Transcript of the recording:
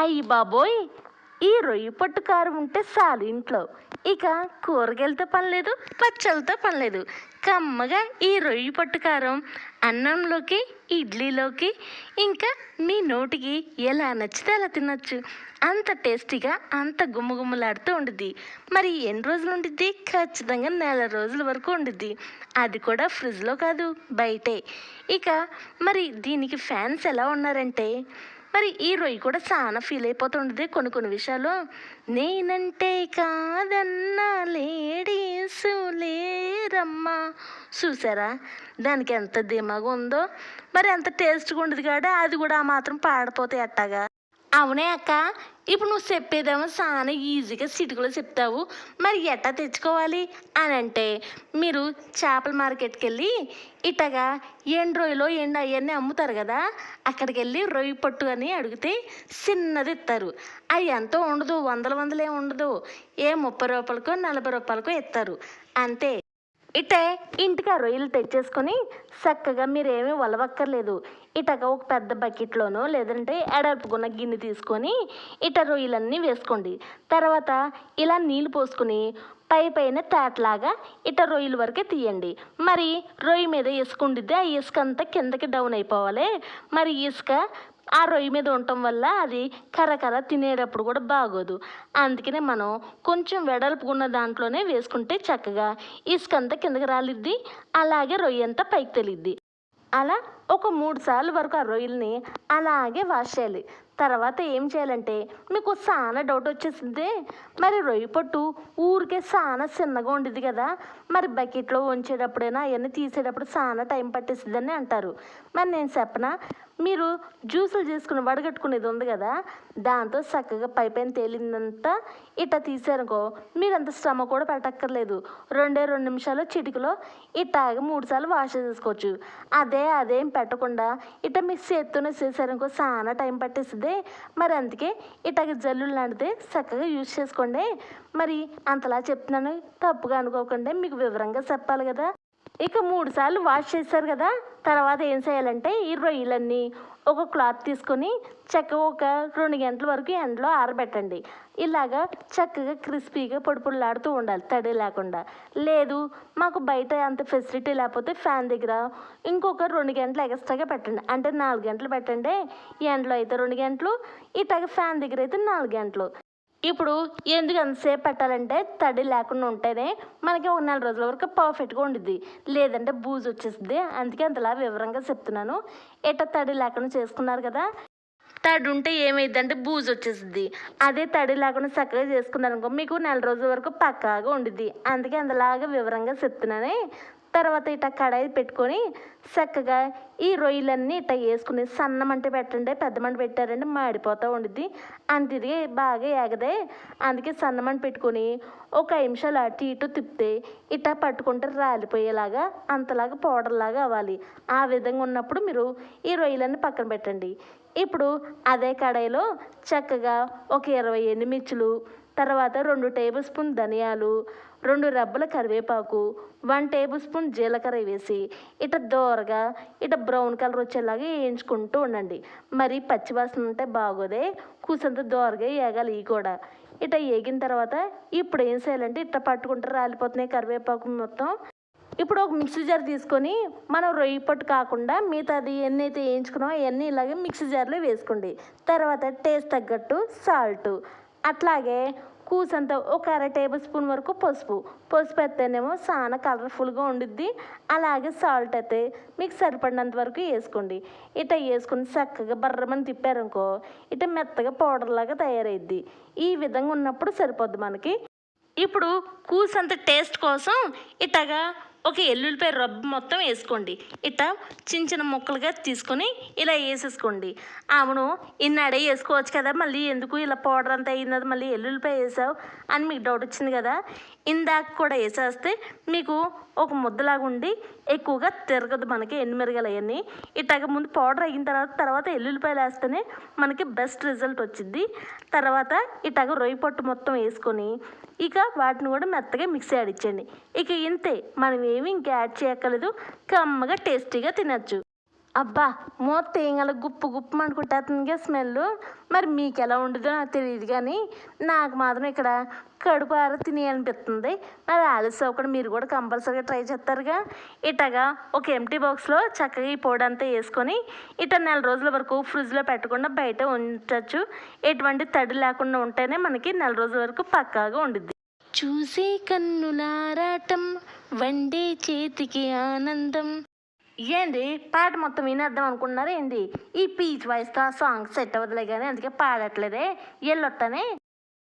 అయ్యి బాబోయ్ ఈ రొయ్యి పట్టు కారం ఉంటే చాలు ఇంట్లో. ఇక కూరగాయలతో పని లేదు పచ్చళ్ళతో పని లేదు. కమ్మగా ఈ రొయ్యి పట్టు కారం అన్నంలోకి ఇడ్లీలోకి ఇంకా మీ నోటికి ఎలా నచ్చితే అలా తినొచ్చు. అంత టేస్టీగా అంత గుమ్మగుమ్మలాడుతూ ఉండిద్ది. మరి ఎన్ని రోజులు ఉండిద్ది? ఖచ్చితంగా నెల రోజుల వరకు ఉండిద్ది. అది కూడా ఫ్రిడ్జ్లో కాదు బయటే. ఇక మరి దీనికి ఫ్యాన్స్ ఎలా ఉన్నారంటే మరి ఈ రొయ్యి కూడా చాలా ఫీల్ అయిపోతుండేది కొన్ని కొన్ని విషయాలు నేనంటే కాదన్న లేడీస్ లేరమ్మా చూసారా? దానికి ఎంత దిమాగా ఉందో. మరి ఎంత టేస్ట్గా ఉండదు కాడ? అది కూడా ఆ మాత్రం పాడిపోతే ఎట్టాగా అవునే అక్క. ఇప్పుడు నువ్వు చెప్పేదేమో చాలా ఈజీగా సిటికలో చెప్తావు. మరి ఎట్టా తెచ్చుకోవాలి? అని అంటే మీరు చేపల మార్కెట్కి వెళ్ళి ఇట్టగా ఎండు రొయ్యలో ఎండు అవన్నీ అమ్ముతారు కదా అక్కడికి వెళ్ళి రొయ్యి పట్టు అని అడిగితే చిన్నది ఇస్తారు. అవి ఎంతో ఉండదు? వందల వందలే ఉండదు. ఏ ముప్పై రూపాయలకో నలభై రూపాయలకో ఇస్తారు. అంతే. ఇటే ఇంటికి ఆ రొయ్యలు తెచ్చేసుకొని చక్కగా మీరేమీ వలవక్కర్లేదు. ఇటగా ఒక పెద్ద బకెట్లోనో లేదంటే ఎడల్పుకున్న గిన్నె తీసుకొని ఇట రొయ్యలన్నీ వేసుకోండి. తర్వాత ఇలా నీళ్ళు పోసుకుని పై పైన తేటలాగా ఇట రొయ్యల వరకే తీయండి. మరి రొయ్యి మీద ఇసుక ఉండిద్ది ఆ ఇసుక అంతా కిందకి డౌన్ అయిపోవాలి. మరి ఇసుక ఆ రొయ్యి మీద ఉండటం వల్ల అది కరకర తినేటప్పుడు కూడా బాగోదు. అందుకనే మనం కొంచెం వెడల్పుకున్న దాంట్లోనే వేసుకుంటే చక్కగా ఇసుక అంతా కిందకి రాలిద్ది. అలాగే రొయ్యి అంతా పైకి తెలిద్ది. అలా ఒక మూడు సార్లు వరకు ఆ రొయ్యల్ని అలాగే వాష్ చేయాలి. తర్వాత ఏం చేయాలంటే మీకు చాలా డౌట్ వచ్చేసింది. మరి రొయ్య పొట్టు ఊరికే చాలా చిన్నగా ఉండేది కదా. మరి బకెట్లో ఉంచేటప్పుడైనా అవన్నీ తీసేటప్పుడు చాలా టైం పట్టేస్తుందని అంటారు. మరి నేను చెప్పనా? మీరు జ్యూసులు చేసుకుని వడగట్టుకునేది ఉంది కదా. దాంతో చక్కగా పై పైన తేలిందంతా ఇట్లా తీసారనుకో మీరు అంత శ్రమ కూడా పెట్టక్కర్లేదు. రెండే రెండు నిమిషాలు చిటికలో ఇట్టాగ మూడు సార్లు వాష్ చేసుకోవచ్చు అదే అదేం పెట్టకుండా ఇట మీ చేత్తోనే చేసారనుకో చాలా టైం పట్టేస్తుంది. మరి అందుకే ఇట్లాగ జల్లులు లాంటిదే చక్కగా యూజ్ చేసుకోండి. మరి అంతలా చెప్తున్నాను తప్పుగా అనుకోకుండా మీకు వివరంగా చెప్పాలి కదా. ఇక మూడు సార్లు వాష్ చేశారు కదా తర్వాత ఏం చేయాలంటే ఈ రొయ్యలన్నీ ఒక క్లాత్ తీసుకొని చక్కగా ఒక రెండు గంటల వరకు ఎండలో ఆరబెట్టండి. ఇలాగా చక్కగా క్రిస్పీగా పొడి పొడిలాడుతూ ఉండాలి తడి లేకుండా. లేదు మాకు బయట అంత ఫెసిలిటీ లేకపోతే ఫ్యాన్ దగ్గర ఇంకొక రెండు గంటలు ఎక్స్ట్రాగా పెట్టండి. అంటే నాలుగు గంటలు పెట్టండి ఎండలో అయితే రెండు గంటలు ఇట్లాగ ఫ్యాన్ దగ్గర అయితే నాలుగు గంటలు. ఇప్పుడు ఎందుకు ఎంతసేపు పెట్టాలంటే తడి లేకుండా ఉంటేనే మనకి ఒక నెల రోజుల వరకు పర్ఫెక్ట్గా ఉండిద్ది. లేదంటే బూజు వచ్చేస్తుంది అందుకే అంతలా వివరంగా చెప్తున్నాను. ఎట్ట తడి లేకుండా చేసుకున్నారు కదా? తడి ఉంటే ఏమైందంటే బూజు వచ్చేస్తుంది అదే తడి లేకుండా చక్కగా చేసుకున్నారనుకో మీకు నెల రోజుల వరకు పక్కాగా ఉండిద్ది. అందుకే అంతలాగా వివరంగా చెప్తున్నానే. తర్వాత ఇట కడాయి పెట్టుకొని చక్కగా ఈ రొయ్యలన్నీ ఇట్ట వేసుకుని సన్న మంట పెట్టండి పెద్ద మంట పెట్టారంటే మాడిపోతూ ఉండిద్ది. అంత ఇది బాగా ఏగదే. అందుకే సన్న మంట పెట్టుకొని ఒక ఐదు నిమిషాలు అటు ఇటు తిప్పితే ఇట పట్టుకుంటే రాలిపోయేలాగా అంతలాగా పౌడర్లాగా అవ్వాలి. ఆ విధంగా ఉన్నప్పుడు మీరు ఈ రొయ్యలన్నీ పక్కన పెట్టండి. ఇప్పుడు అదే కడాయిలో చక్కగా ఒక ఇరవై ఎండుమిర్చులు తర్వాత రెండు టేబుల్ స్పూన్ ధనియాలు రెండు రబ్బల కరివేపాకు వన్ టేబుల్ స్పూన్ జీలకర్ర వేసి ఇట దోరగా ఇట బ్రౌన్ కలర్ వచ్చేలాగా వేయించుకుంటూ ఉండండి. మరి పచ్చివాసన ఉంటే బాగోదే కూసంత దోరగా వేగాలి ఇవి కూడా. ఇట వేగిన తర్వాత ఇప్పుడు ఏం చేయాలంటే ఇట్లా పట్టుకుంటే రాలిపోతున్నాయి కరివేపాకు మొత్తం. ఇప్పుడు ఒక మిక్సీ జార్ తీసుకొని మనం రొయ్యి పట్టు కాకుండా మిగతాది ఎన్ని అయితే వేయించుకున్నామో అవన్నీ ఇలాగే మిక్సీ జార్లో వేసుకోండి. తర్వాత టేస్ట్ తగ్గట్టు సాల్ట్. అట్లాగే కూసంత ఒక అర టేబుల్ స్పూన్ వరకు పసుపు. పసుపు అయితేనేమో చాలా కలర్ఫుల్గా ఉండిద్ది. అలాగే సాల్ట్ అయితే మీకు సరిపడినంత వరకు వేసుకోండి. ఇట వేసుకుని చక్కగా బర్రమని తిప్పారనుకో ఇట మెత్తగా పౌడర్ లాగా తయారైద్ది. ఈ విధంగా ఉన్నప్పుడు సరిపోద్ది మనకి. ఇప్పుడు కూసంత టేస్ట్ కోసం ఇటగా ఒక ఎల్లుల్లిపాయ రబ్బు మొత్తం వేసుకోండి. ఇట్లా చిన్న చిన్న ముక్కలుగా తీసుకొని ఇలా వేసేసుకోండి. అవును ఇన్నాడే వేసుకోవచ్చు కదా మళ్ళీ ఎందుకు ఇలా పౌడర్ అంతా అయింది మళ్ళీ ఎల్లుల్లిపాయ వేసావు అని మీకు డౌట్ వచ్చింది కదా. ఇందాక కూడా వేసేస్తే మీకు ఒక ముద్దలాగా ఉండి ఎక్కువగా తిరగదు మనకి ఎండుమిరగలు అవన్నీ ఇట్లాగ ముందు పౌడర్ అయిన తర్వాత తర్వాత ఎల్లుల్లిపాయలు వేస్తేనే మనకి బెస్ట్ రిజల్ట్ వచ్చింది తర్వాత ఇట్లాగ రొయ్యి పొట్టు మొత్తం వేసుకొని ఇక వాటిని కూడా మెత్తగా మిక్సీ ఆడిచ్చండి ఇక ఇంతే మనం ఏమి ఇంకా యాడ్ చేయక్కర్లేదు. కమ్మగా టేస్టీగా తినచ్చు. అబ్బా మూత తీయగల గుప్పు గుప్పు అనుకుంటేగా స్మెల్. మరి మీకు ఎలా ఉండదో నాకు తెలియదు కానీ నాకు మాత్రం ఇక్కడ కడుపు ఆర తినేయాలనిపిస్తుంది మరి ఆలస్యం ఒకటి మీరు కూడా కంపల్సరీగా ట్రై చేస్తారుగా. ఇటగా ఒక ఎంటీ బాక్స్లో చక్కగా ఈ పొడి అంతా వేసుకొని ఇట నెల రోజుల వరకు ఫ్రిడ్జ్లో పెట్టకుండా బయట ఉంచవచ్చు ఎటువంటి తడి లేకుండా ఉంటేనే మనకి నెల రోజుల వరకు పక్కాగా ఉండిద్ది. చూసే కన్నులారాటం వండే చేతికి ఆనందం. ఏంది? పాట మొత్తం వినేద్దాం అనుకున్నారా ఏంది? ఈ పీచ్ వాయిస్తో ఆ సాంగ్ సెట్ అవ్వదులే కానీ అందుకే పాడట్లేదే. ఎల్లొట్టనే